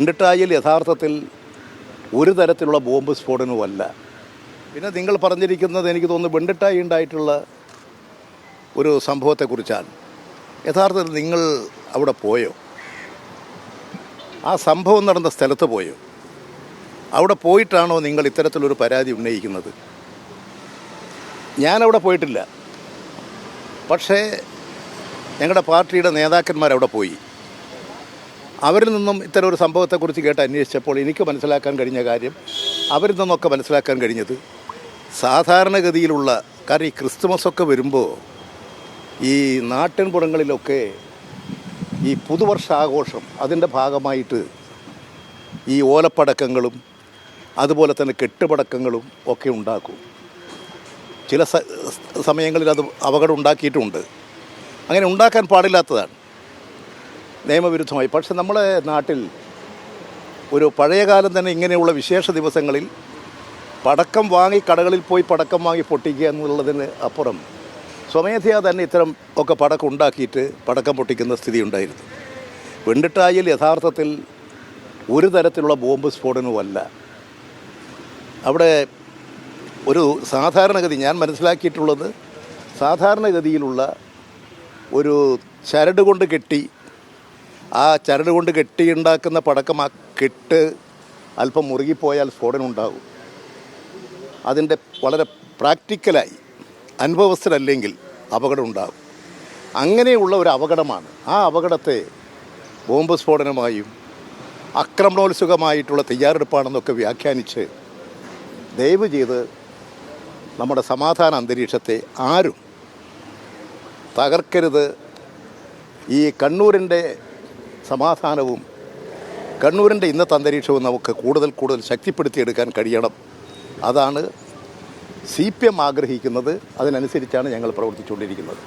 വെണ്ടിട്ടായിൽ യഥാർത്ഥത്തിൽ ഒരു തരത്തിലുള്ള ബോംബ് സ്ഫോടനവുമല്ല. പിന്നെ നിങ്ങൾ പറഞ്ഞിരിക്കുന്നത് എനിക്ക് തോന്നുന്നു വെണ്ടിട്ടായി ഉണ്ടായിട്ടുള്ള ഒരു സംഭവത്തെക്കുറിച്ചാണ്. യഥാർത്ഥത്തിൽ നിങ്ങൾ അവിടെ പോയോ? ആ സംഭവം നടന്ന സ്ഥലത്ത് പോയോ? അവിടെ പോയിട്ടാണോ നിങ്ങൾ ഇത്തരത്തിലൊരു പരാതി ഉന്നയിക്കുന്നത്? ഞാനവിടെ പോയിട്ടില്ല. പക്ഷേ ഞങ്ങളുടെ പാർട്ടിയുടെ നേതാക്കന്മാരവിടെ പോയി. അവരിൽ നിന്നും ഇത്തരം ഒരു സംഭവത്തെക്കുറിച്ച് കേട്ട് അന്വേഷിച്ചപ്പോൾ എനിക്ക് മനസ്സിലാക്കാൻ കഴിഞ്ഞ കാര്യം അവരിൽ നിന്നൊക്കെ മനസ്സിലാക്കാൻ കഴിഞ്ഞത് സാധാരണഗതിയിലുള്ള കാരണം ഈ ക്രിസ്തുമസ് ഒക്കെ വരുമ്പോൾ ഈ നാട്ടിൻപുറങ്ങളിലൊക്കെ ഈ പുതുവർഷാഘോഷം അതിന്റെ ഭാഗമായിട്ട് ഈ ഓലപ്പടക്കങ്ങളും അതുപോലെ തന്നെ കെട്ടുപടക്കങ്ങളും ഒക്കെ ഉണ്ടാക്കും. ചില സമയങ്ങളിൽ അത് അപകടം ഉണ്ടാക്കിയിട്ടുമുണ്ട് അങ്ങനെ ഉണ്ടാക്കാൻ പാടില്ലാത്തതാണ്. നിയമവിരുദ്ധമായി. പക്ഷെ നമ്മുടെ നാട്ടിൽ ഒരു പഴയകാലം തന്നെ ഇങ്ങനെയുള്ള വിശേഷ ദിവസങ്ങളിൽ പടക്കം വാങ്ങി കടകളിൽ പോയി പടക്കം വാങ്ങി പൊട്ടിക്കുക എന്നുള്ളതിന് അപ്പുറം സ്വമേധയാ തന്നെ ഇത്തരം ഒക്കെ പടക്കം ഉണ്ടാക്കിയിട്ട് പടക്കം പൊട്ടിക്കുന്ന സ്ഥിതി ഉണ്ടായിരുന്നു. വെണ്ടിട്ടായിൽ യഥാർത്ഥത്തിൽ ഒരു തരത്തിലുള്ള ബോംബ് സ്ഫോടനവുമല്ല അവിടെ ഒരു സാധാരണഗതി ഞാൻ മനസ്സിലാക്കിയിട്ടുള്ളത് സാധാരണഗതിയിലുള്ള ഒരു ചരട് കൊണ്ട് കെട്ടി ആ ചരട് കൊണ്ട് കെട്ടിയുണ്ടാക്കുന്ന പടക്കം ആ കെട്ട് അല്പം മുറുകിപ്പോയാൽ സ്ഫോടനം ഉണ്ടാകും അതിന്റെ വളരെ പ്രാക്ടിക്കലായി അനുഭവസ്ഥരല്ലെങ്കിൽ അപകടം ഉണ്ടാകും അങ്ങനെയുള്ള ഒരു അപകടമാണ്. ആ അപകടത്തെ ബോംബ് സ്ഫോടനമായും അക്രമണോത്സുഖമായിട്ടുള്ള തയ്യാറെടുപ്പാണെന്നൊക്കെ വ്യാഖ്യാനിച്ച് ദയവ് ചെയ്ത് നമ്മുടെ സമാധാന അന്തരീക്ഷത്തെ ആരും തകർക്കരുത്. ഈ കണ്ണൂരിന്റെ സമാധാനവും കണ്ണൂരിന്റെ ഇന്നത്തെ അന്തരീക്ഷവും നമുക്ക് കൂടുതൽ കൂടുതൽ ശക്തിപ്പെടുത്തിയെടുക്കാൻ കഴിയണം. അതാണ് സി പി എം ആഗ്രഹിക്കുന്നത്. അതിനനുസരിച്ചാണ് ഞങ്ങൾ പ്രവർത്തിച്ചുകൊണ്ടിരിക്കുന്നത്.